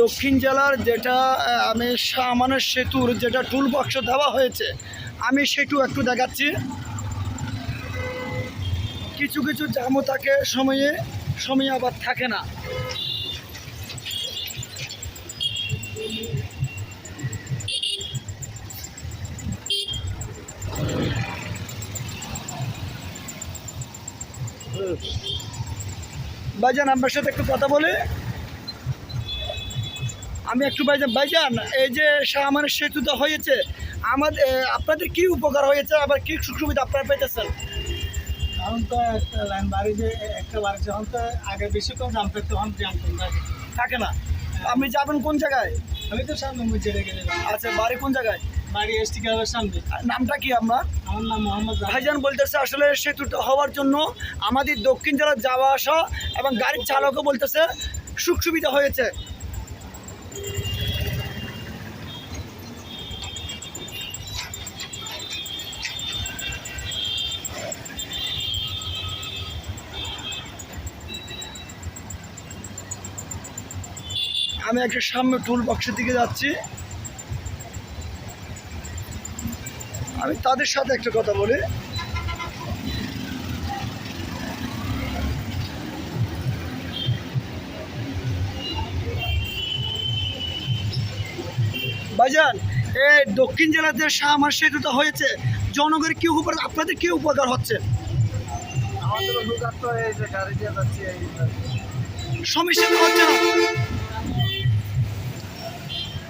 দক্ষিণ জেলার যেটা আমি সামানের সেতুর যেটা টুল বক্স দেওয়া হয়েছে, আমি সেটু একটু দেখাচ্ছি। কিছু কিছু জামও থাকে, সময়ে, সময় আবার থাকে না। ভাইজান, আপনার সাথে একটু কথা বলি? আমি একটু ভাইজান ভাইজান এই যে সামানের সেতুটা হয়েছে আমাদের আপনাদের কি উপকার হয়েছে? আবার কি সুখ সুবিধা আপনারা পেতেছেন? এখন তো একটা লাইন বাড়ি যে একটা বাড়ি যখন তো আগে বেশি কম দাম পেতো তখন কম থাকে থাকে না। আপনি যাবেন কোন জায়গায়? আমি তো সামনে রেখে দিলাম আচ্ছা বাড়ি কোন জায়গায়? বাড়ি এসটি ক্লাবের সামনে। নামটা কি আপনার? আমার নাম মোহাম্মদ। ভাইজান বলতেছে আসলে সেতুটা হওয়ার জন্য আমাদের দক্ষিণ জেলার যাওয়া আসা এবং গাড়ির চালকও বলতেছে সুখ সুবিধা হয়েছে। আমি একটা সামনে টুল বক্সের দিকে যাচ্ছি। আমি তাদের সাথে একটা কথা বলি। ভাইজান এই দক্ষিণ জেলার যে শাহমার সেতুটা হয়েছে জনগণের কি উপকার আপনাদের কি উপকার হচ্ছে? সমস্যা হচ্ছে না।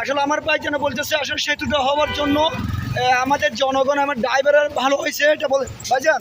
আসলে আমার ভাইজান বলতেছে আসলে সেতুটা হওয়ার জন্য আমাদের জনগণ আমার ড্রাইভারের ভালো হয়েছে এটা বলে ভাইজান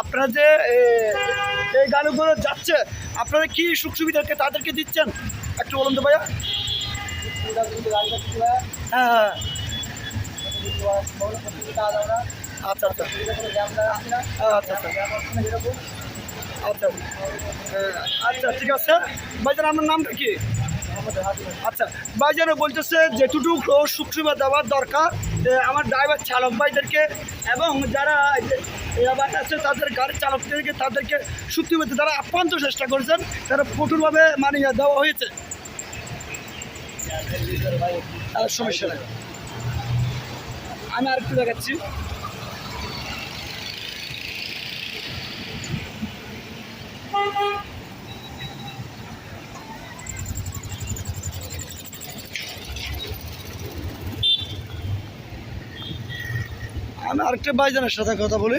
আপনারা যে এই গাড়িগুলো যাচ্ছে আপনারা কি সুখ সুবিধা তাদেরকে দিচ্ছেন? একটু বলুন তো ভাইয়া। আচ্ছা আচ্ছা। আচ্ছা আচ্ছা আচ্ছা আচ্ছা ঠিক আছে ভাইজান আপনার নামটা কি আচ্ছা ভাইজানও বলতেছে যেটুকু সুবিধা দেওয়ার দরকার আমার ড্রাইভার চালক ভাইদেরকে এবং যারা আবার আছে তাদের গাড়ির চালকদেরকে তাদেরকে সুবিধা তারা আপ্রান্ত চেষ্টা করেছেন তারা কঠোরভাবে মানে ইয়ে দেওয়া হয়েছে সমস্যা নেই। আমি আরেকটু দেখাচ্ছি। আমি আরেকটা ভাইজানের সাথে কথা বলি।